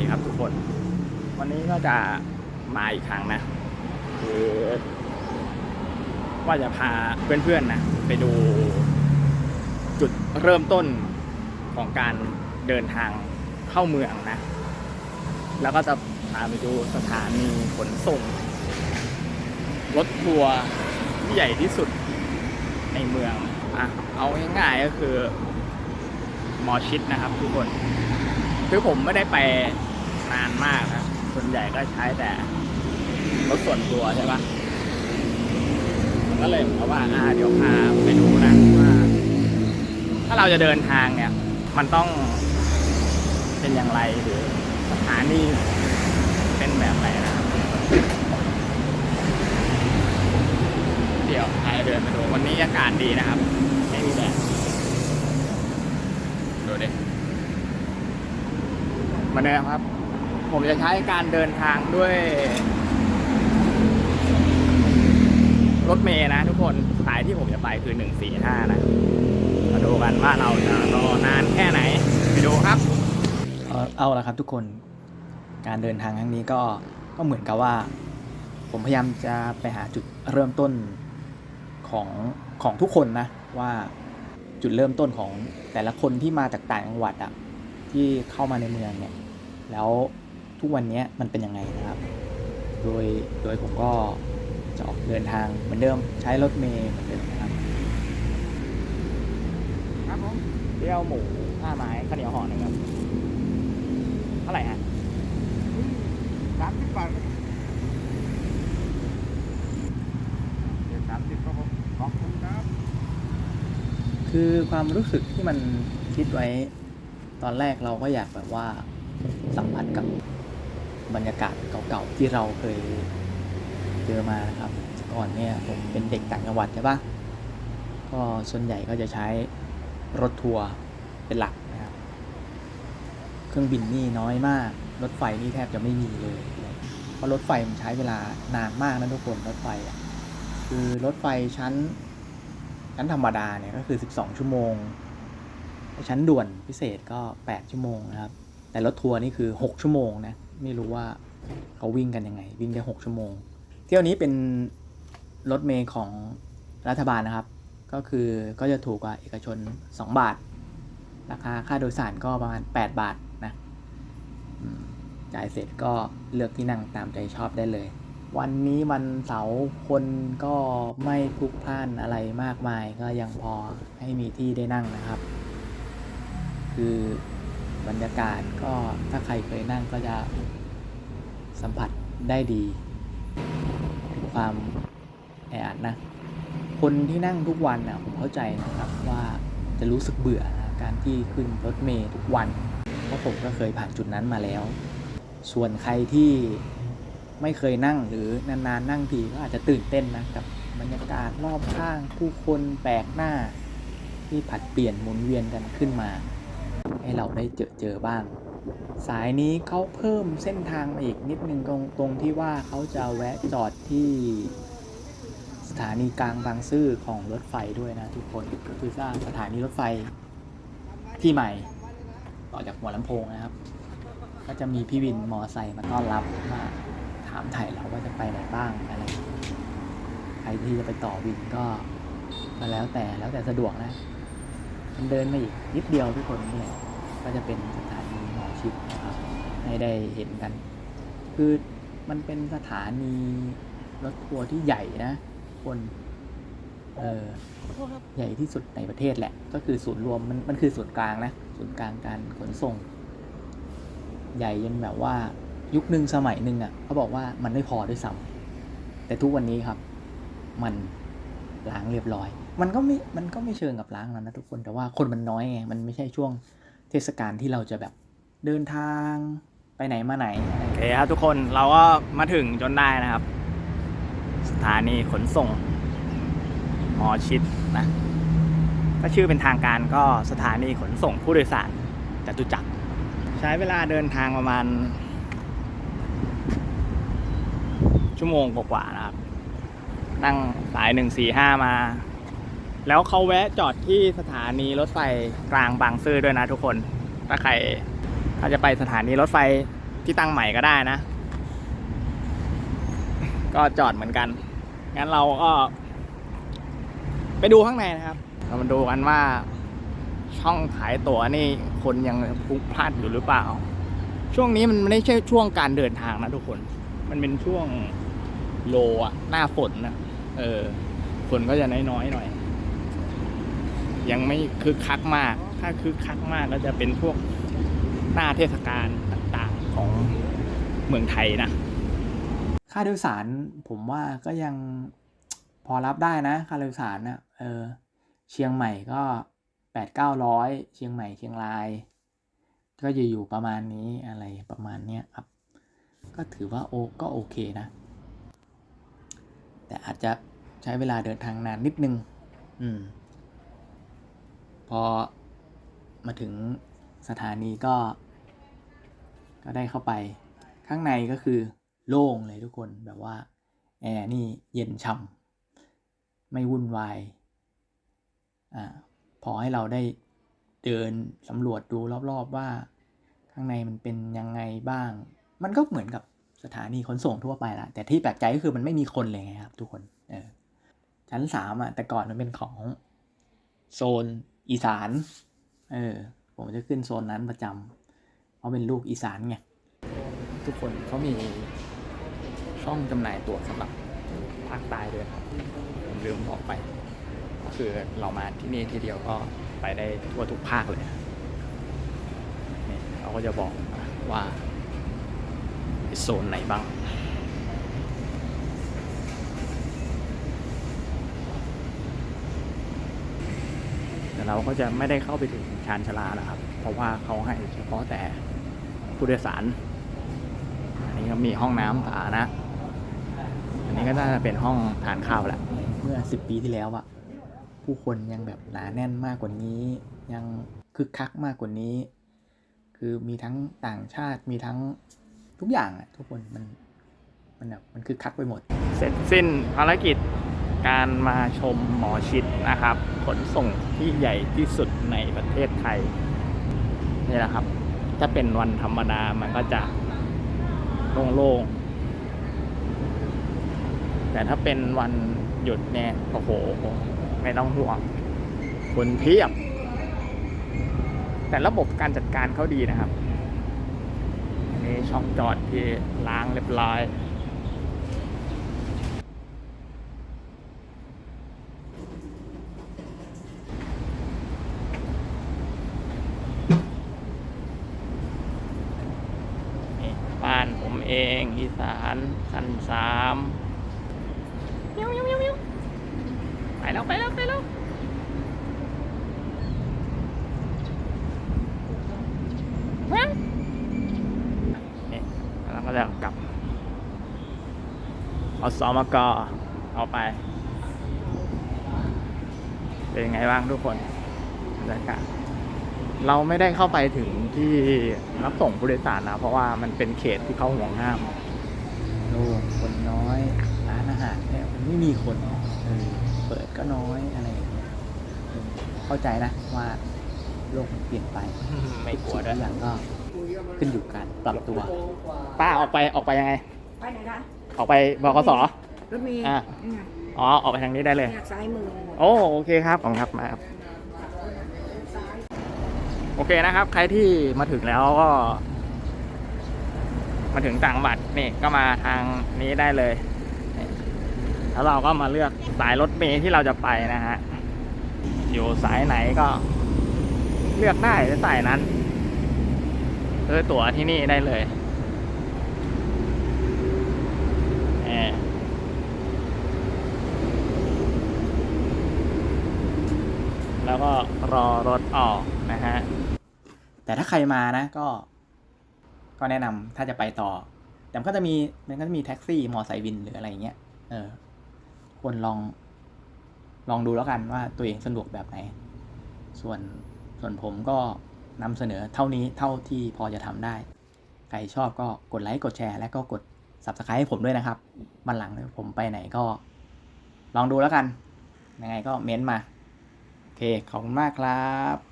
ดีครับทุกคน วันนี้ก็จะมาอีกครั้งนะ คือว่าจะพาเพื่อนๆนะ ไปดูจุดเริ่มต้นของการเดินทางเข้าเมืองนะ แล้วก็จะพาไปดูสถานีขนส่ง รถทัวร์ที่ใหญ่ที่สุดในเมืองอะเอาง่ายๆก็คือ หมอชิดนะครับทุกคนคือผมไม่ได้ไป นานมากนะส่วนใหญ่ก็ใช้แต่รถส่วนตัวใช่ปะก็เลยบอกว่าอ่าเดี๋ยวพาไปดูนะว่าถ้าเราจะเดินทางเนี่ย มันต้องเป็นอย่างไรหรือสถานีเป็นแบบไหนนะครับ เดี๋ยวพาเดินไปดูวันนี้อากาศดีนะครับ ไม่มีแดดดูดิมาเดิมครับ ผมจะใช้การเดินทางด้วย รถเมย์นะทุกคนสายที่ผมจะไปคือ 145 นะมาดูกันว่าเราจะรอนานแค่ไหน ไปดูครับ เอาเอาละครับทุกคนการเดินทางครั้งนี้ก็ก็เหมือนกับว่า ผมพยายามจะไปหาจุดเริ่มต้นของของทุกคนนะว่าจุดเริ่มต้นของแต่ละคนที่มาจากต่างจังหวัดอะที่เข้ามาในเมืองเนี่ย แล้ว ทุกวันนี้มันเป็นยังไงนะครับ โดยโดยผมก็จะออกเดินทางเหมือนเดิมใช้รถเมล์เหมือนเดิมนะครับครับผมเดี่ยวหมูห้าไม้ข้าวเหนียวห่อหนึ่งครับเท่าไหร่ฮะสามสิบบาทครับเดี๋ยวสามสิบครับผมขอบคุณครับ คือความรู้สึกที่มันคิดไว้ ตอนแรกเราก็อยากแบบว่าสัมผัสกับ บรรยากาศเก่าๆที่เราเคยเจอมานะครับก่อนเนี่ยผมเป็นเด็กต่างจังหวัดใช่ปะก็ส่วนใหญ่ก็จะใช้รถทัวร์เป็นหลักนะครับ เครื่องบินนี่น้อยมาก รถไฟนี่แทบจะไม่มีเลย เพราะรถไฟมันใช้เวลานานมากนะทุกคนรถไฟอะคือรถไฟชั้น ชั้นธรรมดาเนี่ยก็คือ 12 ชั่วโมง ชั้นด่วนพิเศษก็ 8 ชั่วโมงนะครับ แต่รถทัวร์นี่คือ 6 ชั่วโมงนะ ไม่รู้ว่าเขาวิ่งกันยังไง วิ่งได้ 6 ชั่วโมง เที่ยวนี้เป็นรถเมย์ของรัฐบาลนะครับ ก็คือก็จะถูกกว่าเอกชน 2 บาท ราคาค่าโดยสารก็ประมาณ 8 บาทนะจ่ายเสร็จก็เลือกที่นั่งตามใจชอบได้เลย วันนี้วันเสาร์คนก็ไม่พลุกพล่านอะไรมากมาย ก็ยังพอให้มีที่ได้นั่งนะครับ คือ บรรยากาศก็ถ้าใครเคยนั่งก็จะสัมผัสได้ดีถึงความแออัดนะ คนที่นั่งทุกวันอะผมเข้าใจนะครับว่าจะรู้สึกเบื่อนะการที่ขึ้นรถเมล์ทุกวัน เพราะผมก็เคยผ่านจุดนั้นมาแล้ว ส่วนใครที่ไม่เคยนั่งหรือนานๆนั่งทีก็อาจจะตื่นเต้นนะกับบรรยากาศรอบข้างผู้คนแปลกหน้า ที่ผัดเปลี่ยนหมุนเวียนกันขึ้นมา ให้เราได้เจอเจอบ้าง สายนี้เขาเพิ่มเส้นทางมาอีกนิดนึงตรงตรงที่ว่าเขาจะแวะจอดที่สถานีกลางบางซื่อของรถไฟด้วยนะทุกคนก็คือสร้างสถานีรถไฟที่ใหม่ต่อจากหัวลำโพงนะครับ ก็จะมีพี่วินมอไซค์มาต้อนรับมาถามถ่ายเราว่าจะไปไหนบ้างอะไรใครที่จะไปต่อวินก็ก็แล้วแต่แล้วแต่สะดวกนะมันเดินมาอีกนิดเดียวทุกคนนี่แหละ ก็จะเป็นสถานีหมอชิดนะครับให้ได้เห็นกัน คือมันเป็นสถานีรถทัวร์ที่ใหญ่นะคนเออใหญ่ที่สุดในประเทศแหละ ก็คือศูนย์รวมมันมันคือศูนย์กลางนะศูนย์กลางการขนส่ง ใหญ่จนแบบว่ายุคหนึ่งสมัยหนึ่งอะเขาบอกว่ามันไม่พอด้วยซ้ำแต่ทุกวันนี้ครับ มันล้างเรียบร้อย มันก็ไม่มันก็ไม่เชิงกับล้างแล้วนะทุกคนแต่ว่าคนมันน้อยไงมันไม่ใช่ช่วง เทศกาลที่เราจะแบบเดินทางไปไหนมาไหน โอเคครับทุกคนเราก็มาถึงจนได้นะครับ สถานีขนส่งหมอชิดนะก็ชื่อเป็นทางการก็สถานีขนส่งผู้โดยสารจตุจักร ใช้เวลาเดินทางประมาณ ชั่วโมงกว่าๆนะครับ นั่งสายหนึ่งสี่ห้ามา แล้วเขาแวะจอดที่สถานีรถไฟกลางบางซื่อด้วยนะทุกคน ถ้าใครถ้าจะไปสถานีรถไฟที่ตั้งใหม่ก็ได้นะ ก็จอดเหมือนกัน งั้นเราก็ ไปดูข้างในนะครับ เรามาดูกันว่าช่องขายตั๋วนี่คนยังพลุกพลานอยู่หรือเปล่า ช่วงนี้มันไม่ใช่ช่วงการเดินทางนะทุกคน มันเป็นช่วงโลอะหน้าฝนนะเออ คนก็จะน้อยๆหน่อย ยังไม่คึกคักมาก ถ้าคึกคักมากก็จะเป็นพวกหน้าเทศกาลต่างๆของเมืองไทยนะ ค่าโดยสารผมว่าก็ยังพอรับได้นะ ค่าโดยสารนะเออเชียงใหม่ก็แปดเก้าร้อยเชียงใหม่เชียงราย ก็จะอยู่ประมาณนี้อะไรประมาณเนี้ยครับ ก็ถือว่าโอก็โอเคนะ แต่อาจจะใช้เวลาเดินทางนานนิดนึง อืม พอมาถึงสถานีก็ ก็ได้เข้าไป ข้างในก็คือโล่งเลยทุกคนแบบว่าแอร์นี่เย็นช่ำไม่วุ่นวายอ่าพอให้เราได้เดินสำรวจดูรอบๆว่า ข้างในมันเป็นยังไงบ้าง มันก็เหมือนกับสถานีขนส่งทั่วไปละแต่ที่แปลกใจก็คือมันไม่มีคนเลยไงครับ ทุกคนเออชั้นสามอะแต่ก่อนมันเป็นของโซน อีสาน เออ ผมจะขึ้นโซนนั้นประจำเพราะเป็นลูกอีสานไง ทุกคนเขามีช่องจำหน่ายตั๋วสำหรับภาคใต้ด้วยครับผมลืมบอกไป ก็คือเรามาที่นี่ทีเดียวก็ไปได้ทั่วทุกภาคเลยเขาก็จะบอกว่าโซนไหนบ้าง แต่ เราก็จะไม่ได้เข้าไปถึงชานชาลานะครับ เพราะว่าเขาให้เฉพาะแต่ผู้โดยสาร อันนี้ก็มีห้องน้ำสาธารณะอันนี้ก็น่าจะเป็นห้องทานข้าวแหละ เมื่อสิบปีที่แล้วอะผู้คนยังแบบหนาแน่นมากกว่านี้ ยังคึกคักมากกว่านี้ คือมีทั้งต่างชาติมีทั้งทุกอย่างอะทุกคนมันมันแบบมันคึกคักไปหมด เสร็จสิ้นภารกิจ การมาชมหมอชิดนะครับ ขนส่งที่ใหญ่ที่สุดในประเทศไทยนี่แหละครับ ถ้าเป็นวันธรรมดามันก็จะโล่งๆ แต่ถ้าเป็นวันหยุดเนี่ยโอ้โห ไม่ต้องห่วงคนเพียบ แต่ระบบการจัดการเขาดีนะครับนนี้ช่องจอดที่ล้างเรียบร้อย นี่บ้านผมเองอี สานชั้นสามเมียวเมียวเมียวเมียวไปแล้วไปแล้วไปแล้วแว้งนี่แล้วก็จะกลับ เอาสอมกเอาไป เป็นยังไงบ้างทุกคนบรรยากาศเราไม่ได้เข้าไปถึงที่รับส่งผู้โดยสารนะ เพราะว่ามันเป็นเขตที่เขาห่วงห้าม โล่งคนน้อย ร้านอาหารเนี่ยมันไม่มีคนเออเปิดก็น้อยอะไรอย่างเงี้ยเออเข้าใจนะว่าโลกมันเปลี่ยนไปไม่กลัวทุด้วยกอย่างก็ขึ้นอยู่กับการปรับตัว ป้าออกไปออกไปยังไง ไปไหนคะออกไปบกสรถเมีอะนี่ไงอ๋อออกไปทางนี้ได้เลยเนี่ยซ้ายมือเลยโอ้โอเคครับขอบคุณครับมาครับ โอเคนะครับ ใครที่มาถึงแล้วก็ มาถึงต่างจังหวัดนี่ก็มาทางนี้ได้เลย แล้วเราก็มาเลือกสายรถเมล์ที่เราจะไปนะฮะ อยู่สายไหนก็เลือกได้สายนั้นซื้อตั๋วที่นี่ได้เลยแล้วก็รอรถออกนะฮะ แต่ถ้าใครมานะก็ ก็แนะนำถ้าจะไปต่อ แต่มันก็จะมีมันก็จะมีแท็กซี่มอไซค์วินหรืออะไรเงี้ยเออควรลอง ลองดูแล้วกันว่าตัวเองสะดวกแบบไหน ส่วนส่วนผมก็นำเสนอเท่านี้เท่าที่พอจะทำได้ ใครชอบก็กดไลค์กดแชร์ และก็กด subscribe ให้ผมด้วยนะครับวันหลังผมไปไหนก็ ลองดูแล้วกัน ยังไงก็เม้นต์มา โอเค ขอบคุณมากครับ